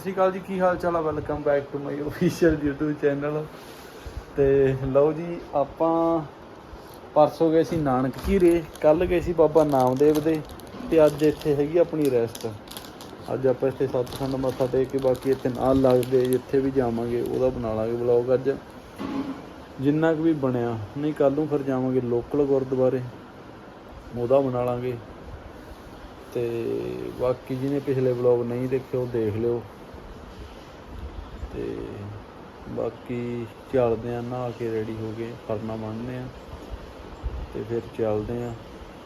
ਸ਼੍ਰੀ ਅਕਾਲ ਜੀ, ਕੀ ਹਾਲ ਚਾਲ ਆ? Welcome back to my official YouTube channel ਤੇ ਲਓ ਜੀ, ਆਪਾਂ ਪਰਸੋਂ ਗਏ ਸੀ ਨਾਨਕ ਝੀਰੇ ਕੱਲ ਗਏ ਸੀ ਬਾਬਾ ਨਾਮਦੇਵ ਦੇ, ਤੇ ਅੱਜ ਇੱਥੇ ਹੈਗੀ ਆਪਣੀ ਰੈਸਟ ਅੱਜ ਆਪਾਂ ਇੱਥੇ ਸੱਤਖੰਡ ਮੱਥਾ ਟੇਕ ਕੇ ਬਾਕੀ ਇੱਥੇ ਨਾਲ ਲੱਗਦੇ, ਜਿੱਥੇ ਵੀ ਜਾਵਾਂਗੇ, ਉਹਦਾ ਬਣਾ ਲਾਂਗੇ ਵਲੌਗ ਅੱਜ। ਜਿੰਨਾ ਕੁ ਵੀ ਬਣਿਆ, ਨਹੀਂ ਕੱਲ ਨੂੰ ਫਿਰ ਜਾਵਾਂਗੇ ਲੋਕਲ ਗੁਰਦੁਆਰੇ, ਉਹਦਾ ਬਣਾ ਲਾਂਗੇ। ਤੇ ਬਾਕੀ ਜਿਹਨੇ ਪਿਛਲੇ ਵਲੌਗ ਨਹੀਂ ਦੇਖੇ, ਉਹ ਦੇਖ ਲਿਓ। ਤੇ ਬਾਕੀ ਚੱਲਦੇ ਆ ਨਹਾ ਕੇ ਰੈਡੀ ਹੋ ਕੇ ਫਰਨਾ ਬੰਨ੍ਹਦੇ ਆ ਤੇ ਫਿਰ ਚੱਲਦੇ ਆ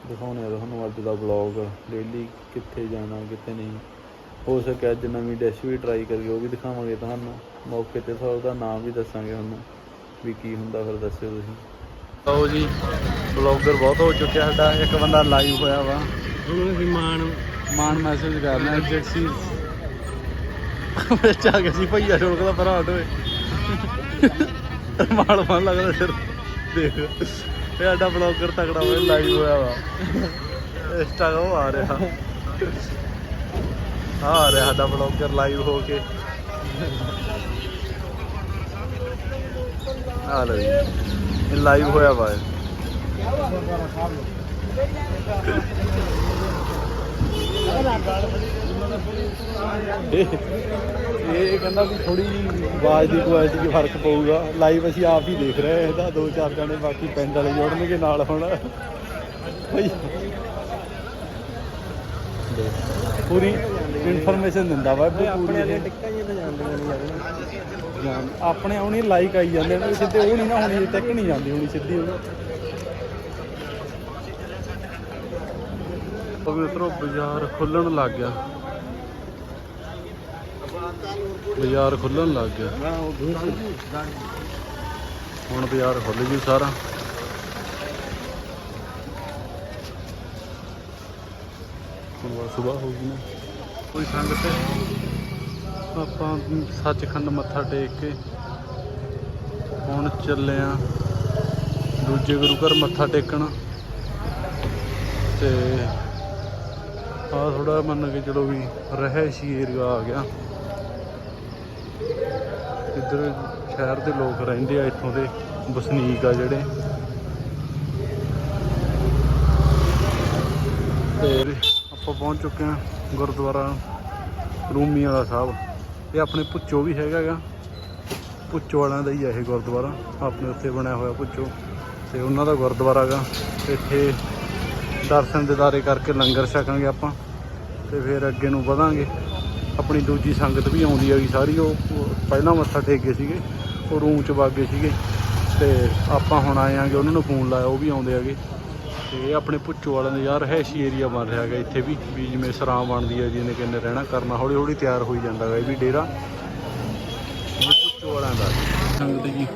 ਦਿਖਾਉਣੇ ਆ ਤੁਹਾਨੂੰ ਅੱਜ ਦਾ ਵਲੌਗ ਡੇਲੀ ਕਿੱਥੇ ਜਾਣਾ, ਕਿੱਥੇ ਨਹੀਂ। ਹੋ ਸਕਿਆ ਅੱਜ ਨਵੀਂ ਡਿਸ਼ ਵੀ ਟਰਾਈ ਕਰੀਏ ਉਹ ਵੀ ਦਿਖਾਵਾਂਗੇ ਤੁਹਾਨੂੰ। ਮੌਕੇ ਤੇ ਸਭ ਦਾ ਨਾਮ ਵੀ ਦੱਸਾਂਗੇ ਤੁਹਾਨੂੰ, ਵੀ ਕੀ ਹੁੰਦਾ ਫਿਰ ਦੱਸਿਓ ਤੁਸੀਂ। ਲਓ ਜੀ ਬਲੌਗਰ ਬਹੁਤ ਹੋ ਚੁੱਕਿਆ ਸਾਡਾ, ਇੱਕ ਬੰਦਾ ਲਾਈਵ ਹੋਇਆ ਵਾ। ਹੁਣ ਅਸੀਂ ਮਾਨ ਮਾਨ ਮੈਸੇਜ ਕਰਨਾ ਐਗਜ਼ੈਕਟ ਵਿੱਚ ਆ ਗਿਆ ਸੀ ਭਈਆ ਛੋੜਕਦਾ ਭਰਾ ਹਟੋਏ ਮਾਲ ਮਾਲ ਲੱਗਦਾ ਸਿਰ। ਦੇਖ। ਇਹ ਸਾਡਾ ਬਲੌਗਰ ਤਕੜਾ ਹੋਇਆ ਲਾਈਵ ਹੋਇਆ ਵਾ। ਇੰਸਟਾਗ੍ਰਾਮ ਆ ਰਿਹਾ। ਆ ਰਿਹਾ ਸਾਡਾ ਬਲੌਗਰ ਲਾਈਵ ਹੋ ਕੇ। ਆ ਲਓ ਇਹ ਲਾਈਵ ਹੋਇਆ ਵਾ ਇਹ। ਕਹਿੰਦਾ ਵੀ ਥੋੜੀ ਆਵਾਜ਼ ਦੀ ਕੁਆਲਿਟੀ 'ਚ ਫ਼ਰਕ ਪਊਗਾ ਲਾਈਵ ਅਸੀਂ ਆਪ ਹੀ ਦੇਖ ਰਹੇ ਹਾਂ ਇਹਦਾ ਦੋ ਚਾਰ ਜਣੇ ਬਾਕੀ ਪਿੰਡ ਵਾਲੇ ਜੁੜਨਗੇ ਨਾਲ ਹੁਣ ਬਈ ਪੂਰੀ ਇਨਫੋਰਮੇਸ਼ਨ ਦਿੰਦਾ ਵਾ ਵੀ ਪੂਰੀ ਇਹ। ਟਿੱਕਾਂ ਹੀ ਤਾਂ ਜਾਂਦੀਆਂ ਨਹੀਂ ਆਪਣੇ ਆਉਣੀ ਲਾਈਕ ਆਈ ਜਾਂਦੇ ਨੇ ਸਿੱਧੇ ਉਹ ਨਹੀਂ ਨਾ ਹੋਣੀ ਤੱਕ ਨਹੀਂ ਜਾਂਦੀ ਹੋਣੀ ਸਿੱਧੀ ਉਹ ਉਹ ਵੀ ਉਧਰੋਂ ਬਾਜ਼ਾਰ ਖੁੱਲਣ ਲੱਗ ਗਿਆ। ਬਾਜ਼ਾਰ ਖੁੱਲਣ ਲੱਗ ਗਿਆ। ਹੁਣ ਬਾਜ਼ਾਰ ਖੁੱਲ ਜੂ ਸਾਰਾ। ਹੁਣ ਸਵੇਰ ਹੋ ਗਈ ਨਾ। ਕੋਈ ਸੰਗਤ ਆਪਾਂ ਸੱਚਖੰਡ ਮੱਥਾ ਟੇਕ ਕੇ ਹੁਣ ਚੱਲੇ ਆ ਦੂਜੇ ਗੁਰੂ ਘਰ ਮੱਥਾ ਟੇਕਣ। ਤੇ ਆ ਥੋੜਾ ਮੰਨ ਕੇ ਚਲੋ ਵੀ ਰਹਿਸ਼ੀ ਏਰੀਆ ਆ ਗਿਆ। ਇੱਧਰ ਸ਼ਹਿਰ ਦੇ ਲੋਕ ਰਹਿੰਦੇ ਆ ਇੱਥੋਂ ਦੇ, ਵਸਨੀਕ ਆ ਜਿਹੜੇ। ਤੇ ਆਪਾਂ ਪਹੁੰਚ ਚੁੱਕੇ ਹਾਂ ਗੁਰਦੁਆਰਾ ਰੂਮੀ ਵਾਲਾ ਸਾਹਿਬ। ਇਹ ਆਪਣੇ ਪੁੱਚੋ ਵੀ ਹੈਗਾ ਗਾ। ਪੁੱਚੋ ਵਾਲਿਆਂ ਦਾ ਹੀ ਆ ਇਹ ਗੁਰਦੁਆਰਾ। ਆਪਣੇ ਉੱਥੇ ਬਣਿਆ ਹੋਇਆ ਪੁੱਚੋ ਤੇ ਉਹਨਾਂ ਦਾ ਗੁਰਦੁਆਰਾ ਗਾ। ਇੱਥੇ ਦਰਸ਼ਨ ਦਿਦਾਰੇ ਕਰਕੇ ਲੰਗਰ ਛਕਾਂਗੇ ਆਪਾਂ ਤੇ ਫਿਰ ਅੱਗੇ ਨੂੰ ਵਧਾਂਗੇ। ਆਪਣੀ ਦੂਜੀ ਸੰਗਤ ਵੀ ਆਉਂਦੀ ਹੈਗੀ ਸਾਰੀ, ਉਹ ਪਹਿਲਾਂ ਮੱਥਾ ਟੇਕ ਗਏ ਸੀਗੇ, ਉਹ ਰੂਮ ਚ ਵਗ ਗਏ ਸੀਗੇ। ਤੇ ਆਪਾਂ ਹੁਣ ਆਏ ਆਂਗੇ, ਉਹਨਾਂ ਨੂੰ ਫੋਨ ਲਾਇਆ, ਉਹ ਵੀ ਆਉਂਦੇ ਹੈਗੇ। ਤੇ ਇਹ ਆਪਣੇ ਪੁੱਚੋ ਵਾਲਿਆਂ ਦੇ ਯਾਰ ਰਹਿਸ਼ੀ ਏਰੀਆ ਬਣ ਰਿਹਾ ਹੈਗਾ ਇੱਥੇ ਵੀ ਵੀ ਜਿਵੇਂ ਸਰਾਂ ਬਣਦੀ ਹੈ ਜਿਹਨੇ ਕਿੰਨੇ ਰਹਿਣਾ, ਕਰਨਾ ਹੌਲੀ ਹੌਲੀ ਤਿਆਰ ਹੋਈ ਜਾਂਦਾ ਹੈਗਾ ਇਹ ਵੀ ਡੇਰਾ। ਪੁੱਚੋ ਵਾਲਿਆਂ ਦਾ। ਸੰਗਤ ਜੀ,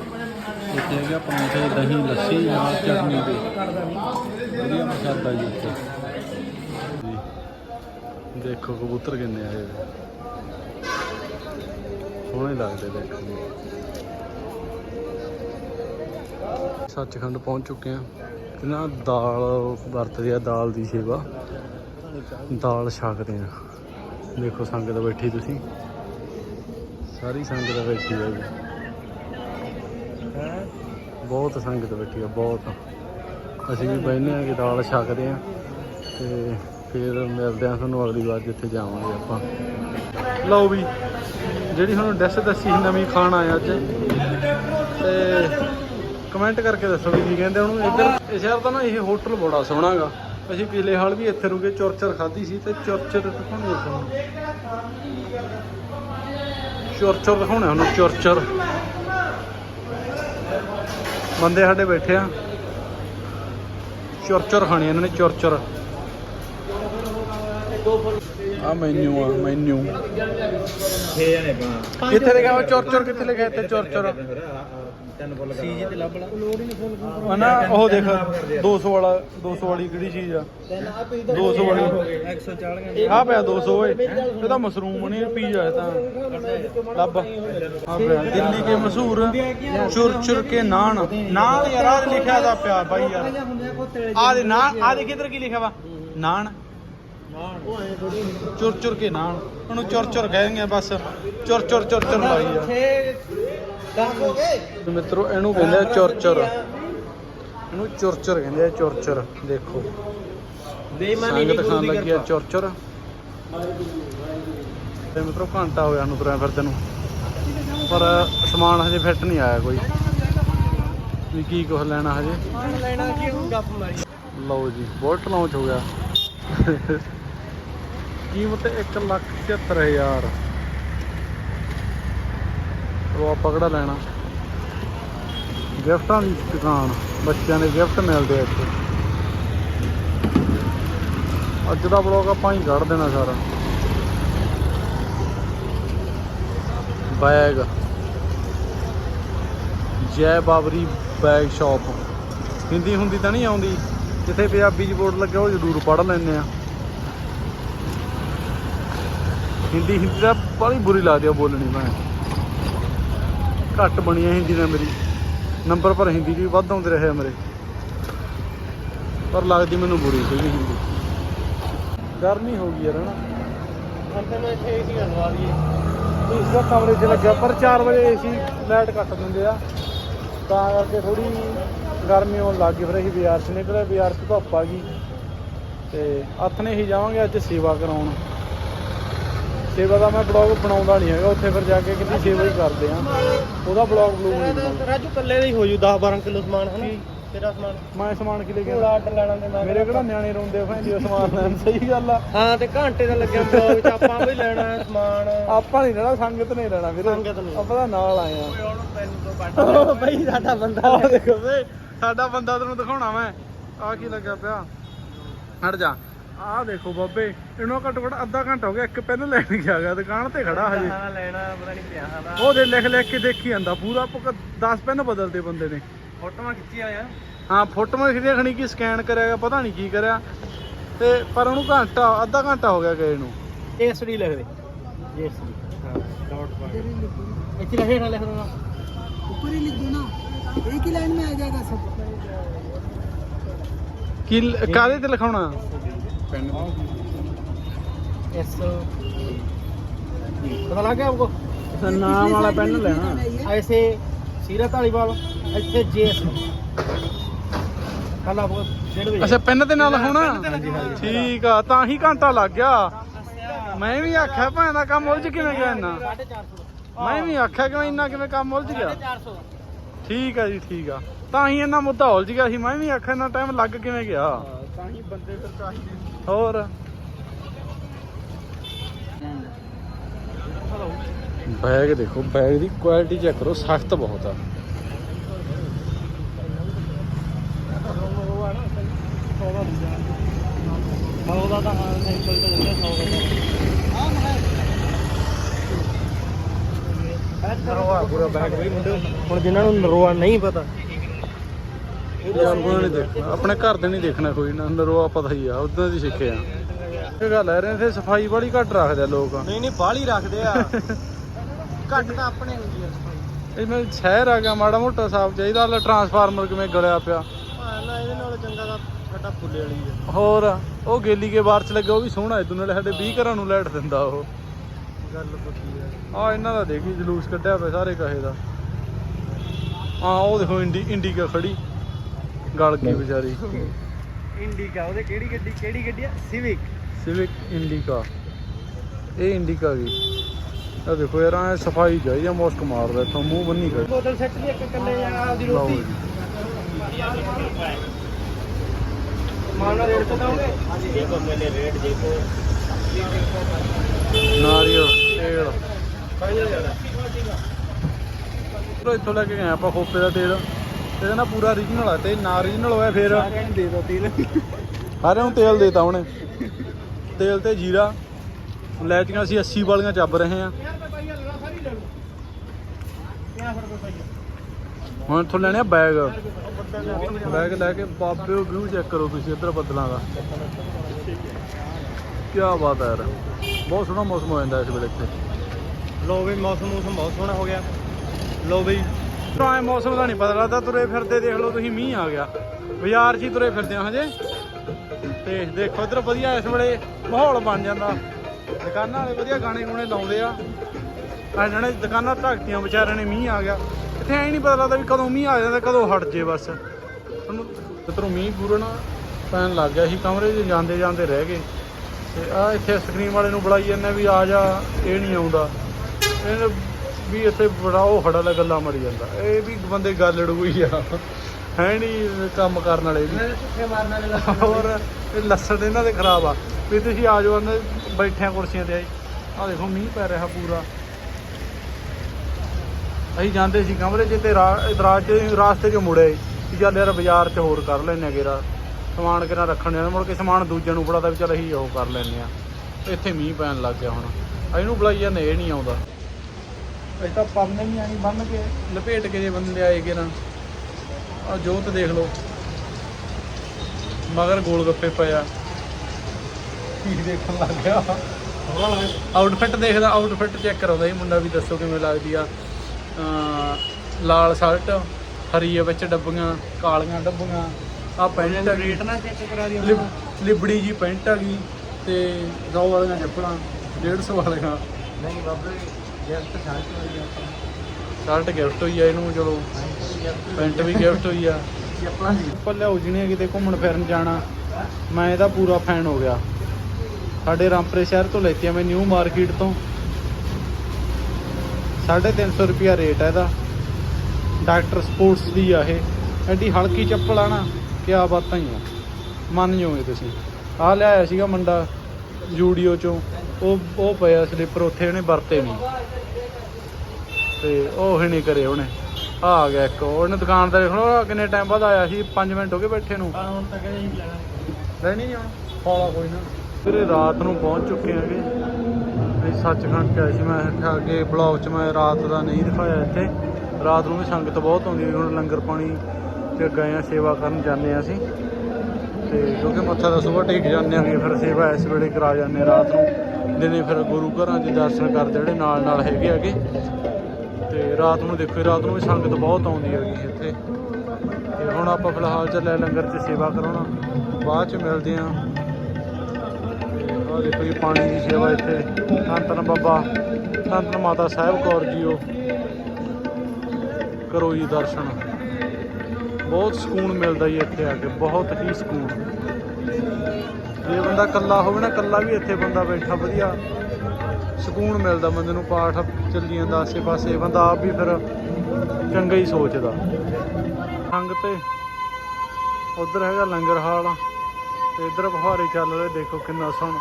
ਇੱਥੇ ਹੈਗਾ ਪਰੌਂਠੇ ਦਹੀਂ, ਲੱਸੀ ਨਾਲ ਚਟਨੀ ਦੇ। ਵਧੀਆ ਪ੍ਰਸ਼ਾਦਾ ਜੀ ਇੱਥੇ ਜੀ। ਦੇਖੋ ਕਬੂਤਰ ਕਿੰਨੇ ਆਏ ਹੋਏ। ਸੋਹਣੇ ਲੱਗਦੇ ਦੇਖਣ ਨੂੰ। ਸੱਚਖੰਡ ਪਹੁੰਚ ਚੁੱਕੇ ਆ ਤੇ ਦਾਲ ਵਰਤਦੇ ਆ, ਦਾਲ ਦੀ ਸੇਵਾ। ਦਾਲ ਛਕਦੇ ਆ। ਦੇਖੋ ਸੰਗਤ ਬੈਠੀ ਤੁਸੀਂ। ਸਾਰੀ ਸੰਗਤ ਬੈਠੀ ਹੈ ਜੀ। ਬਹੁਤ ਸੰਗਤ ਬੈਠੀ ਆ, ਬਹੁਤ। ਅਸੀਂ ਵੀ ਬਹਿੰਦੇ ਆ ਕਿ ਦਾਲ ਛਕਦੇ ਆ ਤੇ ਫਿਰ ਮਿਲਦੇ ਆ ਤੁਹਾਨੂੰ ਅਗਲੀ ਵਾਰ ਜਿੱਥੇ ਜਾਵਾਂਗੇ ਆਪਾਂ। ਲਓ ਵੀ, ਜਿਹੜੀ ਤੁਹਾਨੂੰ ਡਿਸ਼ ਦੱਸੀ ਸੀ ਨਵੀਂ ਖਾਣ ਆਇਆ ਅੱਜ, ਤੇ ਕਮੈਂਟ ਕਰਕੇ ਦੱਸੋ ਵੀ ਕੀ ਕਹਿੰਦੇ ਉਹਨੂੰ। ਇੱਧਰ ਇਹ ਸ਼ਹਿਰ ਦਾ ਨਾ ਇਹ ਹੋਟਲ ਬੜਾ ਸੋਹਣਾਗਾ ਅਸੀਂ ਪਿਛਲੇ ਹਾਲ ਵੀ ਇੱਥੇ ਰੁਕੇ, ਚੁਰਚਰ ਖਾਧੀ ਸੀ ਤੇ ਚੁਰਚਰ ਦਿਖਾਉਣੇ ਤੁਹਾਨੂੰ। ਚੁਰਚਰ ਦਿਖਾਉਣੇ ਉਹਨੂੰ, ਚੁਰਚਰ। ਬੰਦੇ ਸਾਡੇ ਬੈਠੇ ਆ। ਚੁਰਚਰ ਖਾਣੀ ਇਹਨਾਂ ਨੇ ਚੁਰਚਰ। ਆ ਮੈਨੂ ਆ ਮੈਨੂ 6 ਜਣੇ ਪਾ ਕਿੱਥੇ ਲਿਖਿਆ ਹੋਇਆ ਚੁਰਚਰ ਕਿੱਥੇ ਲਿਖਿਆ ਇੱਥੇ? ਚੁਰਚਰ। ਤਿੰਨ ਬੋਲ ਸੀਜੀ ਤੇ ਲੱਭ ਲਾ। ਲੋੜ ਹੀ ਨਹੀਂ ਫੁੱਲ ਹਨਾ ਉਹ ਦੇਖ 200 ਵਾਲਾ 200 ਵਾਲੀ ਕਿਹੜੀ ਚੀਜ਼ ਆ? 200 ਵਾਲੀ। 140 ਆ ਪਿਆ 200 ਓਏ। ਇਹ ਤਾਂ ਮਸ਼ਰੂਮ ਨਹੀਂ ਪੀਜ਼ਾ ਇਹ ਤਾਂ। ਲੱਭ। ਆ ਪਿਆ ਦਿੱਲੀ ਕੇ ਮਸ਼ਹੂਰ ਚੁਰਚਰ ਕੇ ਨਾਨ। ਨਾਨ ਯਾਰ ਆ ਲਿਖਿਆ ਦਾ ਪਿਆ ਬਾਈ ਯਾਰ। ਆ ਦੇ ਨਾਨ ਆ ਦੇਖ ਇਧਰ ਕੀ ਲਿਖਿਆ ਵਾ। ਨਾਨ। ਉਹ ਐ ਥੋੜੀ ਚੁਰ ਚੁਰ ਕੇ ਨਾਨ। ਉਹਨੂੰ ਚੁਰ ਚੁਰ ਕਹਿੰਗੇ ਬਸ। ਚੁਰ ਚੁਰ ਚੁਰ ਚੁਰ ਲਾਈ ਆ 6 10 ਹੋ ਗਏ ਤੇ ਮਿੱਤਰੋ ਇਹਨੂੰ ਕਹਿੰਦੇ ਆ ਚੁਰ ਚੁਰ ਇਹਨੂੰ ਚੁਰ ਚੁਰ ਕਹਿੰਦੇ ਆ ਚੁਰ ਚੁਰ ਦੇਖੋ ਸੰਗਤ ਨਹੀਂ ਖਾਣ ਲੱਗੀ ਆ ਕਿਰਪਾ। ਚੁਰ ਚੁਰ ਤੇ ਮਿੱਤਰੋ ਘੰਟਾ ਹੋਇਆ ਨੂੰ ਤੁਰਿਆ ਫਿਰਦੇ ਨੂੰ। ਪਰ ਸਮਾਨ ਹਜੇ ਫਿੱਟ ਨਹੀਂ ਆਇਆ ਕੋਈ। ਵੀ ਕੀ ਕੁਝ ਲੈਣਾ ਹਜੇ। ਲੈਣਾ ਕੀ ਹੁਣ ਗੱਪ ਮਾਰੀ। ਲਓ ਜੀ ਬੁਲਟ ਲਾਂਚ ਹੋ ਗਿਆ। ਕੀਮਤ 177000 ਉਹ ਆਪਾਂ ਕਿਹੜਾ ਲੈਣਾ। ਗਿਫਟਾਂ ਦੀ ਦੁਕਾਨ, ਬੱਚਿਆਂ ਦੇ ਗਿਫਟ ਮਿਲਦੇ ਆ ਇੱਥੇ। ਅੱਜ ਦਾ ਬਲੌਗ ਆਪਾਂ ਹੀ ਕੱਢ ਦੇਣਾ ਸਾਰਾ। ਬੈਗ। ਜੈ ਬਾਬਰੀ ਬੈਗ ਸ਼ਾਪ। ਹਿੰਦੀ ਹੁੰਦੀ ਤਾਂ ਨਹੀਂ ਆਉਂਦੀ। ਜਿੱਥੇ ਪੰਜਾਬੀ ਚ ਬੋਰਡ ਲੱਗਿਆ, ਉਹ ਜ਼ਰੂਰ ਪੜ੍ਹ ਲੈਂਦੇ ਆ। ਹਿੰਦੀ ਹਿੰਦੀ ਦਾ ਬੜੀ ਬੁਰੀ ਲੱਗਦੀ ਆ ਬੋਲਣੀ ਭਾਵੇਂ ਘੱਟ ਬਣੀ ਆ ਹਿੰਦੀ ਨਾਲ ਮੇਰੀ। ਨੰਬਰ ਪਰ ਹਿੰਦੀ ਵੀ ਵੱਧ ਆਉਂਦੇ ਰਹੇ ਮੇਰੇ। ਪਰ ਲੱਗਦੀ ਮੈਨੂੰ ਬੁਰੀ ਸੀਗੀ ਹਿੰਦੀ। ਗਰਮੀ ਹੋ ਗਈ ਯਾਰ ਹਨਾ? ਅੰਦਰ ਨੂੰ ਇੱਥੇ ਏਸੀ ਲਵਾ ਦਈਏ ਇਸ ਦਾ ਕਮਰੇ 'ਚ ਲੱਗਿਆ ਪਰ 4 ਵਜੇ ਏਸੀ ਲਾਈਟ ਕੱਟ ਦਿੰਦੇ ਆ। ਤਾਂ ਕਰਕੇ ਥੋੜੀ ਗਰਮੀ ਹੋਣ ਲੱਗ ਗਈ ਫਿਰ ਅਸੀਂ ਬਾਜ਼ਾਰ 'ਚ ਨਿਕਲੇ ਬਾਜ਼ਾਰ 'ਚ ਧੁੱਪ ਆ ਗਈ। ਤੇ ਹੱਥ ਨੇ ਹੀ ਜਾਵਾਂਗੇ ਅੱਜ ਸੇਵਾ ਕਰਾਉਣ। ਸੇਵਾ ਦਾ ਮੈਂ ਬਲੌਗ ਬਣਾਉਂਦਾ ਨਹੀਂ ਹੈਗਾ ਉੱਥੇ ਫਿਰ ਜਾ ਕੇ ਕਿੰਨੀ ਸੇਵਾ ਹੀ ਕਰਦੇ ਆ ਉਹਦਾ ਬਲੌਗ ਬਲੂਗ ਨਹੀਂ ਬਣਾਉਂਦਾ। ਰਾਜੂ ਕੱਲੇ ਦਾ ਹੀ ਹੋ ਜੂ 10 12 ਕਿਲੋ ਸਮਾਨ ਹਨਾ? ਤੇਰਾ ਸਮਾਨ। ਮੈਂ ਸਮਾਨ ਕਿ ਲੈ ਕੇ ਘੋੜਾ ਲੈਣਾ ਤੇ ਮੈਂ ਮੇਰੇ ਕਿਹੜਾ ਨਿਆਣੇ ਰੋਂਦੇ ਫੈਂਦੀ ਉਹ ਸਮਾਨ ਲੈਣ? ਸਹੀ ਗੱਲ ਆ। ਹਾਂ ਤੇ ਘੰਟੇ ਦਾ ਲੱਗਿਆ ਬਲੌਗ ਚ ਆਪਾਂ ਵੀ ਲੈਣਾ ਸਮਾਨ। ਆਪਾਂ ਨਹੀਂ ਲੈਣਾ ਸੰਗਤ ਨਹੀਂ ਲੈਣਾ ਵੀਰੇ। ਸੰਗਤ ਨਹੀਂ। ਆਪਾਂ ਤਾਂ ਨਾਲ ਆਏ ਆ ਉਹਨੂੰ ਪੈਨ ਤੋਂ ਕੱਢ ਬਈ ਸਾਡਾ ਬੰਦਾ। ਦੇਖੋ ਵੇ ਸਾਡਾ ਬੰਦਾ ਤੈਨੂੰ ਦਿਖਾਉਣਾ ਮੈਂ। ਆ ਕੀ ਲੱਗਿਆ ਪਿਆ? ਹਟ ਜਾ। ਆਹ ਦੇਖੋ ਬਾਬੇ ਇਹਨੂੰ ਘੱਟੋ ਘੱਟ ਅੱਧਾ ਘੰਟਾ ਹੋ ਗਿਆ ਇੱਕ ਪੈਨ ਲੈਣ ਗਿਆ ਗਿਆ ਦੁਕਾਨ ਤੇ ਖੜਾ ਹਜੇ। ਲੈਣਾ ਪਤਾ ਨਹੀਂ ਪਿਆ ਉਹ ਦੇ ਲਿਖ ਲਿਖ ਕੇ ਦੇਖੀ ਜਾਂਦਾ ਪੂਰਾ 10 ਪੈਨ ਬਦਲਦੇ ਬੰਦੇ ਨੇ। ਫੋਟੋਆਂ ਖਿੱਚੀਆਂ ਆ ਹਾਂ ਫੋਟੋਆਂ ਖਿੱਚੀਆਂ ਖਣੀ ਕੀ ਸਕੈਨ ਕਰਿਆ ਪਤਾ ਨਹੀਂ ਕੀ ਕਰਿਆ। ਤੇ ਪਰ ਉਹਨੂੰ ਘੰਟਾ ਅੱਧਾ ਘੰਟਾ ਹੋ ਗਿਆ ਗਏ ਨੂੰ। ਏਸਡੀ ਲਿਖਦੇ ਏਸਡੀ ਹਾਂ ਡਾਟ ਪਾਇੰਟ ਇੱਥੇ ਲਿਖੇ ਲਿਖਣਾ ਉੱਪਰ ਹੀ ਲਿਖ ਦੇਣਾ ਇੱਕ ਹੀ ਲਾਈਨ ਮੇ ਆ ਜਾਏਗਾ ਸਭ? ਕੀ ਕਾਦੇ ਤੇ ਲਿਖਾਉਣਾ? ਪੈਨ ਐਸ ਪਤਾ ਲੱਗ ਗਿਆ ਆਪਕੋ ਨਾਮ ਵਾਲਾ ਪੈਨ ਲੈਣਾ ऐसे सीरत धालीवाल ਇੱਥੇ ਜੇਐਸ ਕੱਲ ਆਪਕੋ ਡੇਢ ਵਜੇ ਅੱਛਾ ਪੈਨ ਤੇ ਨਾਲ ਲਿਖਾਉਣਾ ਹਾਂਜੀ, ਹਾਂਜੀ। ਠੀਕ ਆ ਤਾਂ ਹੀ ਘੰਟਾ ਲੱਗ ਗਿਆ ਮੈਂ ਵੀ ਆਖਿਆ ਭਾਂ ਦਾ ਕੰਮ ਉਲਝ ਕਿਵੇਂ ਗਿਆ ਇੰਨਾ 450 ਮੈਂ ਵੀ ਆਖਿਆ ਕਿ ਇੰਨਾ ਕਿਵੇਂ ਕੰਮ ਉਲਝ ਗਿਆ 450 ਠੀਕ ਆ ਜੀ ਠੀਕ ਆ ਤਾਂ ਹੀ ਇੰਨਾ ਮੁੱਦਾ ਉਲਝ ਗਿਆ ਸੀ ਮੈਂ ਵੀ ਆਖਿਆ ਇੰਨਾ ਟਾਈਮ ਲੱਗ ਕਿਵੇਂ ਗਿਆ ਤਾਂ ਹੀ ਬੰਦੇ ਫਿਰ ਚਾਹੀਦੇ ਹੋਰ? ਬੈਗ ਦੇਖੋ ਬੈਗ ਦੀ ਕੁਆਲਿਟੀ ਚੈੱਕ ਕਰੋ ਸਖਤ ਬਹੁਤ ਆ। ਉਹਦਾ ਤਾਂ ਹਾਂ ਸੈਂਪਲ ਤੇ ਲੱਗਿਆ 100 ਦਾ ਨਰੋਆ ਪੂਰਾ ਬੈਗ ਵੀ ਮੁੰਡੇ ਹੁਣ ਜਿਨ੍ਹਾਂ ਨੂੰ ਨਰੋਆ ਨਹੀਂ ਪਤਾ ਕੋਈ ਨਹੀਂ ਦੇਖਣਾ ਆਪਣੇ ਘਰ ਦੇ ਨਹੀਂ ਦੇਖਣਾ ਕੋਈ ਨਾ ਨਰੋਆ ਪਤਾ ਹੀ ਆ ਉਦੋਂ ਦੀ ਸਿੱਖਿਆ ਇਹ ਗੱਲ ਹੈ ਰਹੇ ਸਫ਼ਾਈ ਬੜੀ ਘੱਟ ਰੱਖਦੇ ਆ ਲੋਕ। ਨਹੀਂ ਨਹੀਂ ਬਾਹਲੀ ਰੱਖਦੇ ਆ। ਘੱਟ ਤਾਂ ਆਪਣੇ ਹੁੰਦੀ ਆ ਇਹ ਮੈਂ ਸ਼ਹਿਰ ਆ ਗਿਆ ਮਾੜਾ ਮੋਟਾ ਸਾਫ਼ ਚਾਹੀਦਾ ਲੈ ਟਰਾਂਸਫਾਰਮਰ ਕਿਵੇਂ ਗਲਿਆ ਪਿਆ। ਹਾਂ ਨਾ ਇਹਦੇ ਨਾਲ ਚੰਗਾ ਤਾਂ ਸਾਡਾ ਫੁੱਲੇ ਵਾਲੀ ਆ। ਹੋਰ ਉਹ ਗੇਲੀ ਕੇ ਬਾਰ ਚ ਲੱਗਾ ਉਹ ਵੀ ਸੋਹਣਾ ਇਦੋਂ ਨਾਲੇ ਸਾਡੇ 20 ਘਰਾਂ ਨੂੰ ਲਾਈਟ ਦਿੰਦਾ ਉਹ। ਗੱਲ ਪੱਕੀ ਆ। ਆ ਇਹਨਾਂ ਦਾ ਦੇਖੀ ਜਲੂਸ ਕੱਢਿਆ ਪਿਆ ਸਾਰੇ ਕਹੇ ਦਾ। ਹਾਂ ਉਹ ਦੇਖੋ ਇੰਡੀ ਇੰਡੀਕਾ ਖੜੀ। ਗਲ ਗਈ ਵਿਚਾਰੀ? ਇੰਡੀਕਾ ਉਹਦੇ ਕਿਹੜੀ ਗੱਡੀ ਕਿਹੜੀ ਗੱਡੀ ਆ? ਸਿਵਿਕ ਸਿਵਿਕ ਇੰਡੀਕਾ ਇਹ ਇੰਡੀਕਾ ਗਈ ਆ ਦੇਖੋ ਯਾਰ ਐ ਸਫ਼ਾਈ ਚਾਹੀਦੀ ਆ ਮੁਸ਼ਕ ਮਾਰਦਾ ਇੱਥੋਂ ਮੂੰਹ ਬੰਨੀ ਕਰ। ਬੋਤਲ ਸੈੱਟ ਦੀ ਇੱਕ ਕੱਲੇ ਆ ਆਪਦੀ ਰੋਟੀ। ਮਾਨਾ ਰੇਟ। ਪਤਾਉਂਗੇ ਹਾਂਜੀ ਦੇਖੋ ਮੈਨੇ ਰੇਟ ਦੇਖੋ ਨਾਰੀਅਲ ਤੇਲ। ਚਲੋ ਇੱਥੋਂ ਲੈ ਕੇ ਗਏ ਆਪਾਂ ਖੋਪੇ ਦਾ ਤੇਲ। ਇਹਦਾ ਨਾ ਪੂਰਾ ਓਰੀਜਨਲ ਆ ਤੇ ਨਾ ਓਰੀਜਨਲ ਹੋਇਆ ਫਿਰ ਸਾਰਿਆਂ ਨੂੰ ਦੇ ਦੋ ਤੀਲ। ਸਾਰਿਆਂ ਨੂੰ ਤੇਲ ਦੇਤਾ ਉਹਨੇ। ਤੇਲ ਤੇ ਜੀਰਾ। ਲੈਚੀਆਂ ਅਸੀਂ 80 ਵਾਲੀਆਂ ਚੱਬ ਰਹੇ ਆ ਹੁਣ ਇੱਥੋਂ ਲੈਣੇ ਆ ਬੈਗ ਬੈਗ ਲੈ ਕੇ ਬਾਬੇ ਵਿਊ ਚੈੱਕ ਕਰੋ ਤੁਸੀਂ ਇੱਧਰ ਬੱਦਲਾਂ ਦਾ। ਕੀ ਬਾਤ ਹੈ ਯਾਰ। ਬਹੁਤ ਸੋਹਣਾ ਮੌਸਮ ਹੋ ਜਾਂਦਾ ਇਸ ਵੇਲੇ ਇੱਥੇ। ਲੋ ਵੀ ਮੌਸਮ ਮੌਸਮ ਬਹੁਤ ਸੋਹਣਾ ਹੋ ਗਿਆ। ਲੋ ਬਈ ਪੁਰਾਣੇ ਮੌਸਮ ਦਾ ਨਹੀਂ ਪਤਾ ਲੱਗਦਾ, ਤੁਰੇ ਫਿਰਦੇ ਦੇਖ ਲਓ ਤੁਸੀਂ, ਮੀਂਹ ਆ ਗਿਆ। ਬਾਜ਼ਾਰ 'ਚ ਹੀ ਤੁਰੇ ਫਿਰਦੇ ਆ ਹਜੇ। ਤੇ ਦੇਖੋ ਇਧਰ ਵਧੀਆ ਇਸ ਵੇਲੇ ਮਾਹੌਲ ਬਣ ਜਾਂਦਾ। ਦੁਕਾਨਾਂ ਵਾਲੇ ਵਧੀਆ ਗਾਣੇ ਗੁਣੇ ਲਾਉਂਦੇ ਆ। ਆ ਜਣੇ ਦੁਕਾਨਾਂ ਢੱਕਤੀਆਂ ਵਿਚਾਰਿਆਂ ਨੇ ਮੀਂਹ ਆ ਗਿਆ। ਇੱਥੇ ਐ ਨਹੀਂ ਪਤਾ ਲੱਗਦਾ ਵੀ ਕਦੋਂ ਮੀਂਹ ਆ ਜਾਂਦਾ ਕਦੋਂ ਹਟ ਜੇ ਬਸ। ਤੁਹਾਨੂੰ ਇਧਰੋਂ ਮੀਂਹ ਪੂਰਨ ਪੈਣ ਲੱਗ ਗਿਆ ਸੀ, ਕਮਰੇ 'ਚ ਜਾਂਦੇ ਜਾਂਦੇ ਰਹਿ ਗਏ। ਤੇ ਆ ਇੱਥੇ ਸਕਰੀਨ ਵਾਲੇ ਨੂੰ ਬੁਲਾਈ ਜਾਂਦੇ ਵੀ ਆ ਜਾ, ਇਹ ਨਹੀਂ ਆਉਂਦਾ। ਇਹ ਵੀ ਇੱਥੇ ਬੜਾ ਉਹ ਖੜਾ ਲੈ ਗੱਲਾਂ ਮਰੀ ਜਾਂਦਾ। ਇਹ ਵੀ ਬੰਦੇ ਗੱਲ ਅੜੂਈ ਆ। ਹੈ ਨਹੀਂ ਕੰਮ ਕਰਨ ਵਾਲੇ ਵੀ। ਮਾਰਨ ਵਾਲੇ ਹੋਰ ਇਹ ਲੱਸਣ ਇਹਨਾਂ ਦੇ ਖਰਾਬ ਆ। ਵੀ ਤੁਸੀਂ ਆ ਜਾਓ ਅੰਦਰ ਬੈਠਿਆਂ ਕੁਰਸੀਆਂ ਤੇ ਆਈ। ਆ ਦੇਖੋ ਮੀਂਹ ਪੈ ਰਿਹਾ ਪੂਰਾ। ਅਸੀਂ ਜਾਂਦੇ ਸੀ ਕਮਰੇ 'ਚ ਤੇ ਦਰਾਜ 'ਚ ਰਾਸਤੇ 'ਚ ਮੁੜੇ। ਵੀ ਚੱਲ ਯਾਰ ਬਾਜ਼ਾਰ 'ਚ ਹੋਰ ਕਰ ਲੈਨੇ ਗੇਰਾ ਸਮਾਨ ਕਿਹਨਾਂ ਰੱਖਣ ਜਾਣਾ। ਮੁੜ ਕੇ ਸਮਾਨ ਦੂਜਿਆਂ ਨੂੰ ਫੜਾਦਾ ਵੀ ਚੱਲ ਅਸੀਂ ਉਹ ਕਰ ਲੈਨੇ ਆ ਇੱਥੇ ਮੀਂਹ ਪੈਣ ਲੱਗ ਗਿਆ ਹੁਣ। ਅਸੀਂ ਇਹਨੂੰ ਬੁਲਾਈ ਜਾਂਦੇ ਇਹ ਨਹੀਂ ਆਉਂਦਾ। ਅਸੀਂ ਤਾਂ ਪਰਨੇ ਵੀ ਆਣੀ ਬੰਨ ਕੇ। ਲਪੇਟ ਕੇ ਜੇ ਬੰਦੇ ਆਏਗੇ ਨਾ ਆ ਜੋਤ ਦੇਖ ਲਓ। ਮਗਰ ਗੋਲ ਗੱਪੇ ਪਿਆ। ਕੀ ਦੇਖਣ ਲੱਗ ਗਿਆ। ਆਊਟਫਿੱਟ ਦੇਖਦਾ ਆਊਟਫਿੱਟ ਚੈੱਕ ਕਰਾਉਂਦਾ ਇਹ ਮੁੰਡਾ ਵੀ ਦੱਸੋ ਕਿਵੇਂ ਲੱਗਦੀ ਆ। ਲਾਲ ਸ਼ਰਟ ਹਰੀਏ ਵਿੱਚ ਡੱਬੀਆਂ ਕਾਲੀਆਂ ਡੱਬੀਆਂ। ਆ ਪੈਂਟ ਰੇਟ ਨਾ ਚੈੱਕ ਕਰਾ ਲਿਬ- ਲਿਬੜੀ ਜੀ ਪੈਂਟ ਹੈਗੀ ਤੇ 100 ਵਾਲੀਆਂ ਚੱਪਲਾਂ 150 ਵਾਲੀਆਂ। ਨਹੀਂ ਬਾਬੇ ਹੋਈ ਆਪਾਂ ਸ਼ਰਟ ਗਿਫਟ ਹੋਈ ਆ ਇਹਨੂੰ ਚਲੋ। ਪੈਂਟ ਵੀ ਗਿਫਟ ਹੋਈ ਆ। ਚੱਪਲਾਂ ਸੀ ਆਪਾਂ ਲਿਆਓ ਜਿਹਨੇ ਕਿਤੇ ਘੁੰਮਣ ਫਿਰਨ ਜਾਣਾ। ਮੈਂ ਇਹਦਾ ਪੂਰਾ ਫੈਨ ਹੋ ਗਿਆ। ਸਾਡੇ ਰਾਮਪੁਰੇ ਸ਼ਹਿਰ ਤੋਂ ਲੈਤੀ ਆ ਮੈਂ ਨਿਊ ਮਾਰਕੀਟ ਤੋਂ। 350 ਰੁਪਿਆ ਰੇਟ ਹੈ ਇਹਦਾ। ਡਾਕਟਰ ਸਪੋਰਟਸ ਦੀ ਆ ਇਹ। ਐਡੀ ਹਲਕੀ ਚੱਪਲ ਆ ਨਾ ਕਿਆ ਬਾਤਾਂ ਹੀ ਆ। ਮੰਨ ਜਾਓਗੇ ਤੁਸੀਂ। ਆ ਲਿਆਇਆ ਸੀਗਾ ਮੁੰਡਾ ਜੂਡੀਓ ਚੋਂ। ਉਹ ਉਹ ਪਿਆ ਸਲਿੱਪਰ ਉੱਥੇ ਉਹਨੇ ਵਰਤੇ ਨਹੀਂ ਤੇ ਉਹ ਹੀ ਨਹੀਂ ਕਰੇ ਉਹਨੇ। ਆ ਆ ਗਿਆ ਇੱਕ ਉਹਨੇ ਦੁਕਾਨ ਤੇ ਦੇਖ ਕਿੰਨੇ ਟਾਈਮ ਬਾਅਦ ਆਇਆ ਸੀ 5 ਮਿੰਟ ਹੋ ਗਏ ਬੈਠੇ ਨੂੰ। ਹੁਣ ਤੱਕ ਨਹੀਂ ਲੈਣਾ ਲੈਣੀ ਨਹੀਂ। ਹੁਣ ਫਾਲਾ ਕੋਈ ਨਾ। ਫਿਰ ਰਾਤ ਨੂੰ ਪਹੁੰਚ ਚੁੱਕੇ ਆਂਗੇ ਅਸੀਂ ਸੱਚਖੰਡ ਚ ਆਏ ਸੀ ਮੈਂ ਇੱਥੇ ਅੱਗੇ ਬਲੌਗ ਚ ਮੈਂ ਰਾਤ ਦਾ ਨਹੀਂ ਦਿਖਾਇਆ ਇੱਥੇ। ਰਾਤ ਨੂੰ ਵੀ ਸੰਗਤ ਬਹੁਤ ਆਉਂਦੀ ਹੁਣ ਲੰਗਰ ਪਾਣੀ ਤੇ ਗਏ ਆ ਸੇਵਾ ਕਰਨ ਜਾਂਦੇ ਆ ਅਸੀਂ। ਤੇ ਕਿਉਂਕਿ ਮੱਥਾ ਦਾ ਸੁਬਹ ਟੇਕ ਜਾਂਦੇ ਆਂਗੇ ਫਿਰ ਸੇਵਾ ਇਸ ਵੇਲੇ ਕਰਾ ਜਾਂਦੇ ਹਾਂ ਰਾਤ ਨੂੰ। ਦਿਨੇ ਫਿਰ ਗੁਰੂ ਘਰਾਂ ਦੇ ਦਰਸ਼ਨ ਕਰਦੇ ਜਿਹੜੇ ਨਾਲ ਨਾਲ ਹੈਗੇ ਹੈਗੇ। ਤੇ ਰਾਤ ਨੂੰ ਦੇਖੋ, ਰਾਤ ਨੂੰ ਵੀ ਸੰਗਤ ਬਹੁਤ ਆਉਂਦੀ ਹੈਗੀ ਇੱਥੇ। ਤੇ ਹੁਣ ਆਪਾਂ ਫਿਲਹਾਲ ਚੱਲੇ ਲੰਗਰ 'ਚ ਸੇਵਾ ਕਰਾਉਣਾ। ਬਾਅਦ 'ਚ ਮਿਲਦੇ ਆਂ। ਆਹ ਦੇਖੋ ਜੀ, ਪਾਣੀ ਦੀ ਸੇਵਾ ਇੱਥੇ। ਧੰਨ ਬਾਬਾ ਧੰਨ ਧੰਨ ਮਾਤਾ ਸਾਹਿਬ ਕੌਰ ਜੀਓ। ਕਰੋ ਜੀ ਦਰਸ਼ਨ। ਬਹੁਤ ਸਕੂਨ ਮਿਲਦਾ ਜੀ ਇੱਥੇ ਆ ਕੇ, ਬਹੁਤ ਹੀ ਸਕੂਨ। ਜੇ ਬੰਦਾ ਇਕੱਲਾ ਹੋਵੇ ਨਾ, ਇਕੱਲਾ ਵੀ ਇੱਥੇ ਬੰਦਾ ਬੈਠਾ ਵਧੀਆ। ਸਕੂਨ ਮਿਲਦਾ ਬੰਦੇ ਨੂੰ, ਪਾਠ ਚੱਲੀ ਜਾਂਦਾ ਆਸੇ ਪਾਸੇ ਬੰਦਾ ਆਪ ਵੀ ਫਿਰ ਚੰਗਾ ਹੀ ਸੋਚਦਾ। ਸੰਗ ਤੇ ਉਧਰ ਹੈਗਾ ਲੰਗਰ ਹਾਲ। ਤੇ ਇਧਰ ਫੁਹਾਰੇ ਚੱਲ ਰਹੇ, ਦੇਖੋ ਕਿੰਨਾ ਸੋਹਣਾ।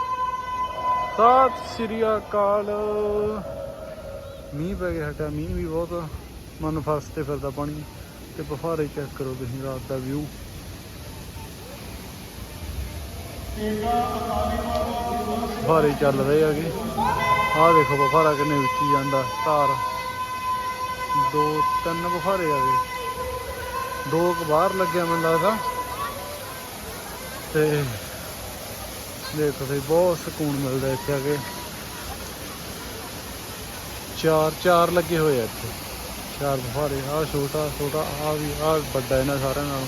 ਸਤਿ ਸ੍ਰੀ ਅਕਾਲ। ਮੀਂਹ ਪੈ ਗਿਆ ਹਟਾ ਮੀਂਹ ਵੀ ਬਹੁਤ, ਮਨ ਫਸਤੇ ਫਿਰਦਾ ਪਾਣੀ। ਤੇ ਫੁਹਾਰੇ ਚੈੱਕ ਕਰੋ ਤੁਸੀਂ ਰਾਤ ਦਾ ਵਿਊ ਫੁਹਾਰੇ ਚੱਲ ਰਹੇ ਹੈਗੇ। ਆਹ ਦੇਖੋ ਬਫਾਰਾ ਕਿੰਨੇ ਉੱਚੀ ਜਾਂਦਾ ਧਾਰ ਦੋ, ਤਿੰਨ ਬਫਾਰੇ ਆ ਦੋ ਕੁ ਬਾਹਰ ਲੱਗਿਆ ਮੈਨੂੰ ਲੱਗਦਾ। ਤੇ ਦੇਖੋ ਤੇ ਬਹੁਤ ਸਕੂਨ ਮਿਲਦਾ ਇੱਥੇ ਆ ਕੇ। ਚਾਰ ਚਾਰ ਲੱਗੇ ਹੋਏ ਆ ਇੱਥੇ। ਚਾਰ ਬਫਾਰੇ ਆ ਛੋਟਾ ਛੋਟਾ ਆ ਵੀ ਆ ਵੱਡਾ ਇਹਨਾਂ ਸਾਰਿਆਂ ਨਾਲੋਂ।